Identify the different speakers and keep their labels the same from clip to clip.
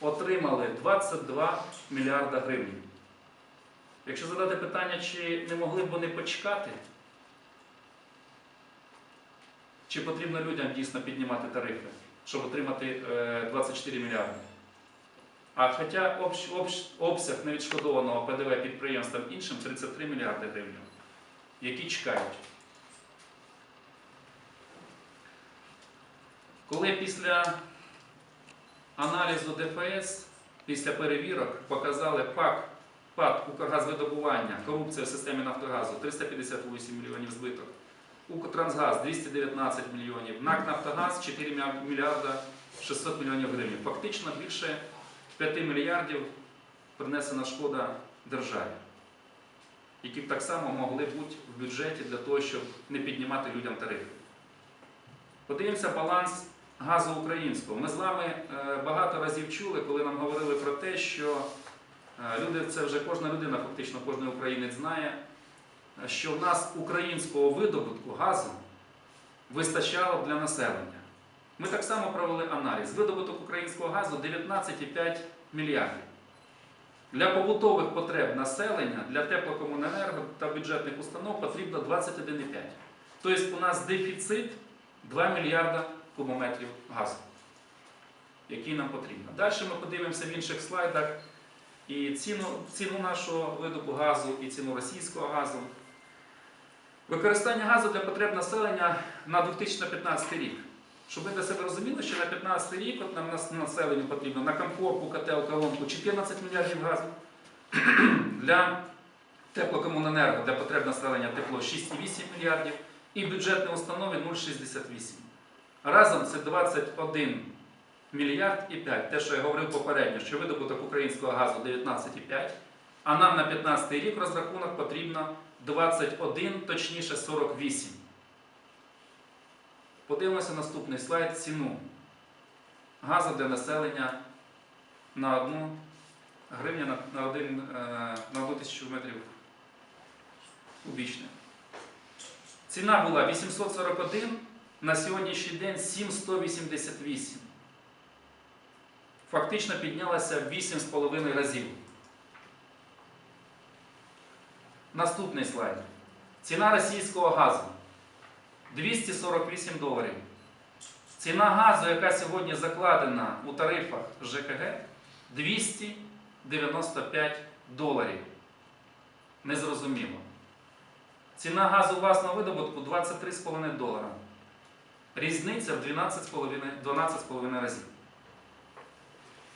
Speaker 1: отримали 22 мільярда гривень. Якщо задати питання, чи не могли б вони почекати, чи потрібно людям дійсно піднімати тарифи, щоб отримати е, 24 мільярди? А хоча обсяг невідшкодованого ПДВ підприємствам іншим 33 мільярди гривень, які чекають. Коли після аналізу ДФС, після перевірок показали ПАК, ПАД Укргазвидобування, корупція в системі Нафтогазу 358 мільйонів збиток, Укртрансгаз 219 мільйонів, НАК Нафтогаз 4 мільярда 600 мільйонів гривень. Фактично більше 5 мільярдів принесена шкода державі, які так само могли бути в бюджеті для того, щоб не піднімати людям тарифи. Подивимося баланс газу українського. Ми з вами е, багато разів чули, коли нам говорили про те, що е, люди, це вже кожна людина, фактично кожен українець знає, що в нас українського видобутку газу вистачало для населення. Ми так само провели аналіз. Видобуток українського газу 19,5 мільярдів. Для побутових потреб населення, для теплокомуненерго та бюджетних установ потрібно 21,5. Тобто у нас дефіцит 2 мільярда кубометрів газу, який нам потрібно. Далі ми подивимося в інших слайдах і ціну, ціну нашого видобу газу, і ціну російського газу. Використання газу для потреб населення на 2015 рік. Щоб ви для себе розуміли, що на 2015 рік от нам населенню потрібно на комфорку, котел, колонку 14 мільярдів газу. Для теплокомуненерго для потреб населення тепло 6,8 мільярдів і бюджетні установи 0,68. Разом це 21 мільярд і 5. Те, що я говорив попередньо, що видобуток українського газу 19,5, а нам на 15 рік розрахунок потрібно 21, точніше 48. Подивимося наступний слайд ціну газу для населення на 1 гривня на, на, один, е, на 1 тисячу метрів кубічних. Ціна була 841, на сьогоднішній день 7188. Фактично піднялася 8,5 разів. Наступний слайд. Ціна російського газу 248 доларів. Ціна газу, яка сьогодні закладена у тарифах ЖКГ, 295 доларів. Незрозуміло. Ціна газу власного видобутку 23,5 долара. Різниця в 12,5 12,5 разів.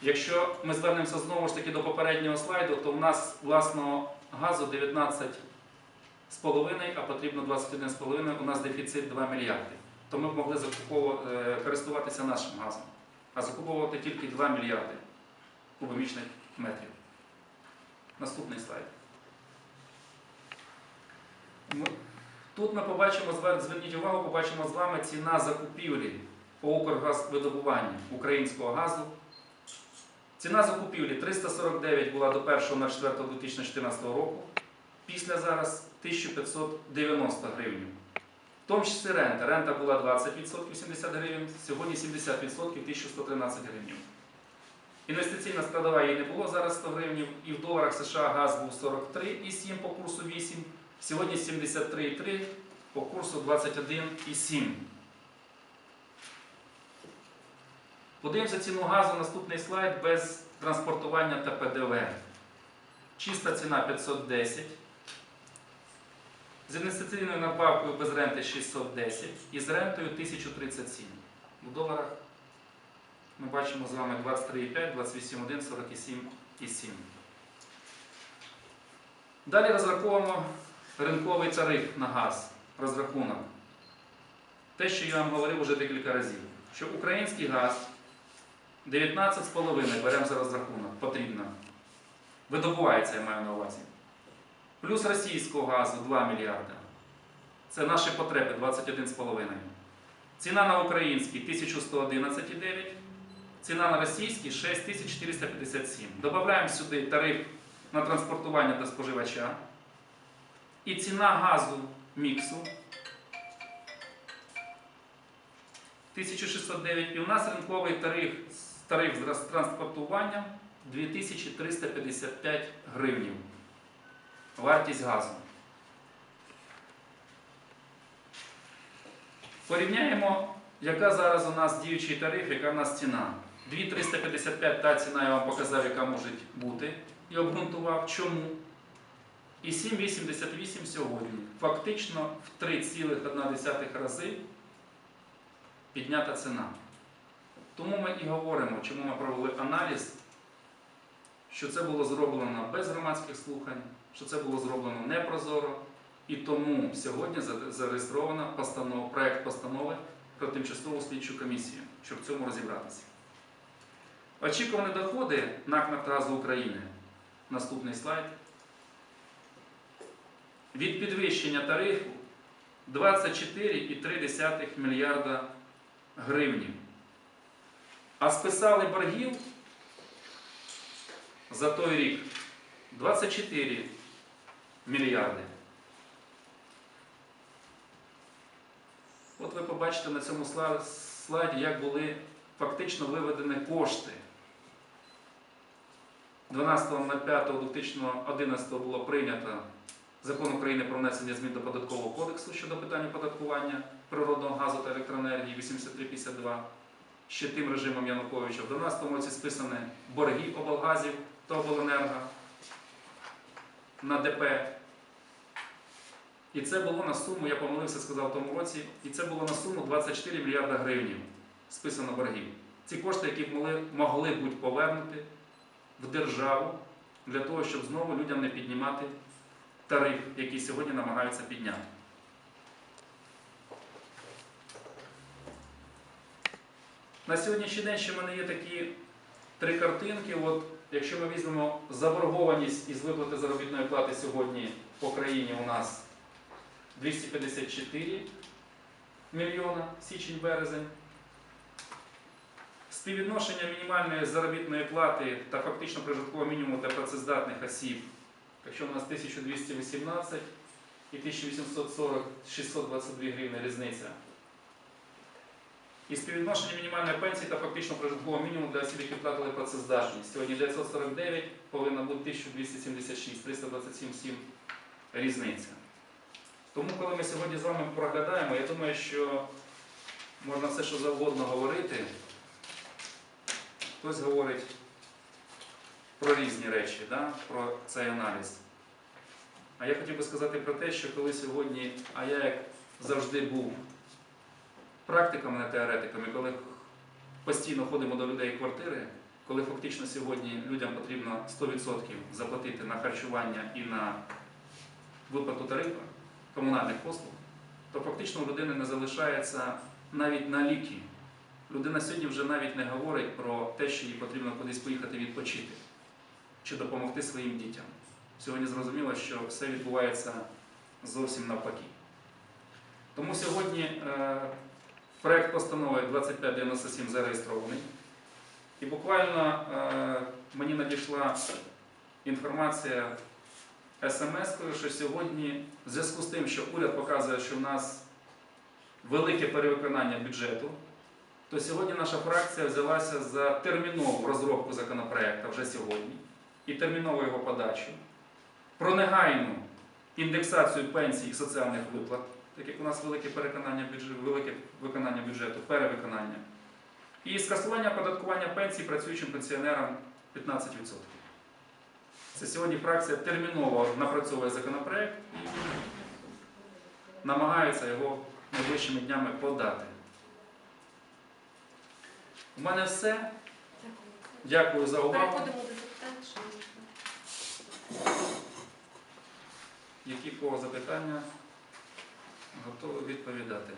Speaker 1: Якщо ми звернемося знову ж таки до попереднього слайду, то в нас власного газу 19,5, а потрібно 21,5, у нас дефіцит 2 мільярди. То ми б могли е, користуватися нашим газом, а закуповувати тільки 2 мільярди кубомічних метрів. Наступний слайд. Тут ми побачимо, зверніть увагу, побачимо з вами ціна закупівлі по Укргазвидобуванню українського газу. Ціна закупівлі 349 була до 1.04.2014 року, після зараз 1590 гривень. В тому числі рента. Рента була 20% 70 гривень, сьогодні 70% 1113 гривень. Інвестиційна складова її не було зараз 100 гривень, і в доларах США газ був 43,7 по курсу 8, сьогодні 73,3 по курсу 21,7. Подивимося ціну газу, наступний слайд без транспортування та ПДВ. Чиста ціна 510. З інвестиційною надбавкою без ренти 610 і з рентою 1037. У доларах ми бачимо з вами 23,5, 28,1, 47,7. Далі розраховуємо ринковий тариф на газ. Розрахунок. Те, що я вам говорив вже декілька разів, що український газ 19,5 беремо за розрахунок, потрібно. Видобувається, я маю на увазі. Плюс російського газу 2 мільярди. Це наші потреби 21,5. Ціна на український 1111,9. Ціна на російський 6457. Добавляємо сюди тариф на транспортування до споживача. І ціна газу міксу 1609. І у нас ринковий тариф тариф з транспортуванням 2355 гривнів. Вартість газу. Порівняємо, яка зараз у нас діючий тариф, яка в нас ціна. 2355 та ціна я вам показав, яка може бути, і обґрунтував, чому. І 7,88 сьогодні. Фактично в 3,1 рази піднята ціна. Тому ми і говоримо, чому ми провели аналіз, що це було зроблено без громадських слухань, що це було зроблено непрозоро. І тому сьогодні зареєстровано постанов, проект постанови про тимчасову слідчу комісію, щоб в цьому розібратися. Очікувані доходи НАК «Нафтогазу України. Наступний слайд. Від підвищення тарифу 24,3 мільярда гривнів. А списали боргів за той рік 24 мільярди. От ви побачите на цьому слайді, як були фактично виведені кошти. 12.05.2011 було прийнято Закон України про внесення змін до податкового кодексу щодо питань оподаткування природного газу та електроенергії 8352 ще тим режимом Януковича. В 2012 році списані борги облгазів та обленерго на ДП. І це було на суму, я помилився, сказав в тому році, і це було на суму 24 мільярда гривень списано боргів. Ці кошти, які могли, могли бути повернуті в державу для того, щоб знову людям не піднімати тариф, який сьогодні намагаються підняти. На сьогоднішній день ще в мене є такі три картинки. От, якщо ми візьмемо заборгованість із виплати заробітної плати сьогодні по країні у нас 254 мільйона січень-березень. Співвідношення мінімальної заробітної плати та фактично прожиткового мінімуму для працездатних осіб, якщо у нас 1218 і 1840 622 гривні різниця. І співвідношення мінімальної пенсії та фактично прожиткового мінімуму для осіб, які втратили працездатність. Сьогодні 949 повинна бути 1276, 327,7 різниця. Тому, коли ми сьогодні з вами проглядаємо, я думаю, що можна все, що завгодно говорити. Хтось говорить про різні речі, да? про цей аналіз. А я хотів би сказати про те, що коли сьогодні, а я як завжди був практиком, не теоретиком, і коли постійно ходимо до людей квартири, коли фактично сьогодні людям потрібно 100% заплатити на харчування і на виплату тарифу комунальних послуг, то фактично у людини не залишається навіть на ліки. Людина сьогодні вже навіть не говорить про те, що їй потрібно кудись поїхати відпочити чи допомогти своїм дітям. Сьогодні зрозуміло, що все відбувається зовсім навпаки. Тому сьогодні е, проект постанови 2597 зареєстрований. І буквально е, мені надійшла інформація смс-кою, що сьогодні, в зв'язку з тим, що уряд показує, що в нас велике перевиконання бюджету, то сьогодні наша фракція взялася за термінову розробку законопроекту вже сьогодні і термінову його подачу про негайну індексацію пенсій і соціальних виплат, так як у нас велике переконання бюджету, велике виконання бюджету, перевиконання, і скасування оподаткування пенсій працюючим пенсіонерам 15%. Це сьогодні фракція терміново напрацьовує законопроект і намагається його найближчими днями подати. У мене все.
Speaker 2: Дякую.
Speaker 1: Дякую за увагу. Які кого запитання? готові відповідати.